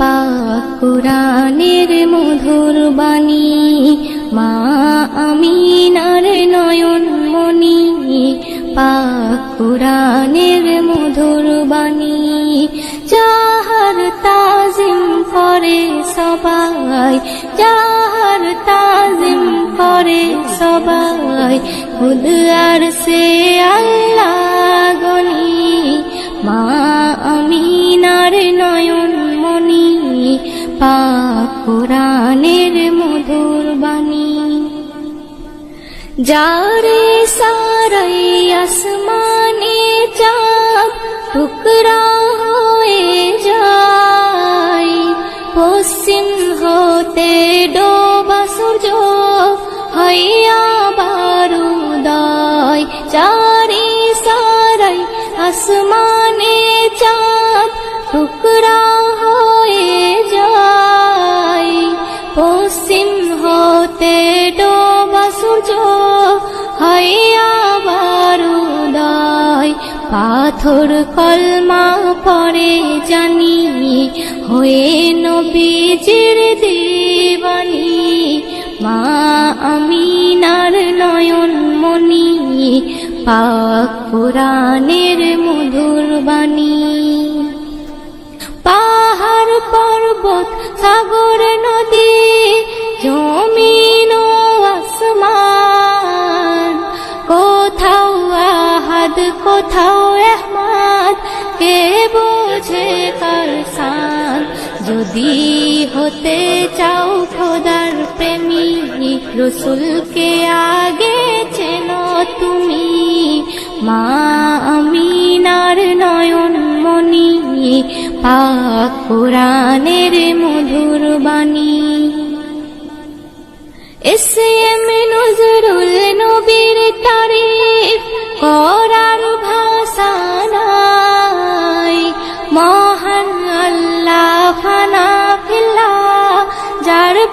পাক কুরানের মধুর বাণী। মা আমিনার নয়ন মনি পাক কুরানের মধুর বাণী। যাহার তাজিম করে সবাই, যাহার তাজিম করে সবাই খুদ আর সে আল্লাহ যারে সারাই আসমানে চাঁদ টুকরা হয়ে যায় পশ্চিম হতে ডোবা সূর্য হইয়া বারুদয় চারি সারাই আসমানে চাঁদ টুকরা হয়ে যায় পশ্চিম হতে হইয়া বারুদয় পাথর কলমা পরে জানি, হয়ে নবীজির দেবানি, মা আমিনার নয়ন মনি পাক পুরাণের মধুর বাণী। পাহাড় পর্বত, সাগর নদী কোথাও আহমাদ কে বোঝে যদি হতে চাও খোদার প্রেমিক রসুলকে আগে চেনো তুমি। মা আমিনার নয়ন মনি পাক মধুর বাণী। এসে এম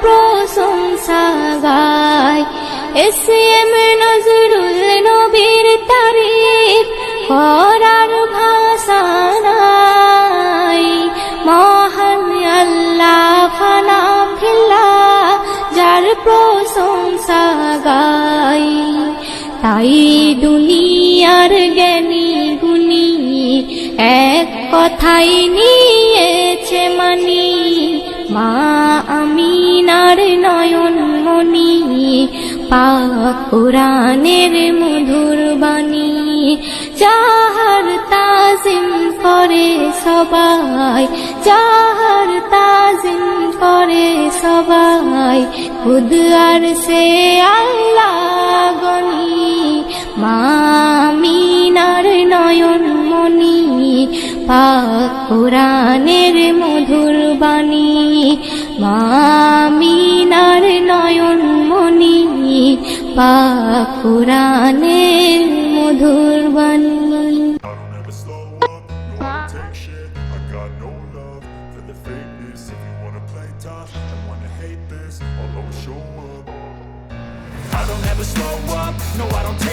প্রশংসা গায় এসে এম নজরুল নবীর তারিফ করার ভাষা নাই। মহান আল্লাহ ফানা ফিল্লা, যার প্রশংসা গাই তাই দুনিয়ার জ্ঞানী গুণী এক কথাই নিয়েছে মানি, মা আমিনার নয়ন মনি পাক কোরআনের মধুর বাণী। যাহার তাজিম করে সবাই, যাহার তাজিম করে সবাই, খুদ আর সে আল্লাহ মামিনার নয়ন মনি পাক কোরআনের মধুর বাণী। মামিনার নয়ন মনি পাক মধুর বাণী I don't ever slow up, no, I don't take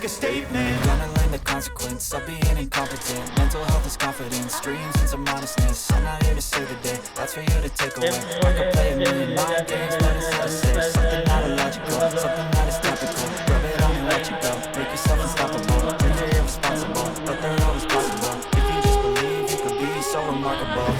make a statement. Gonna learn the consequence of being incompetent. Mental health is confidence, dreams and some honestness I'm not here to save the day, that's for you to take away. I could play a million mind games, but it's not safe. Something not illogical, something that is topical Rub it on and let you go, make yourself unstoppable Dreams are irresponsible, but they're always possible. If you just believe, you could be so remarkable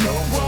show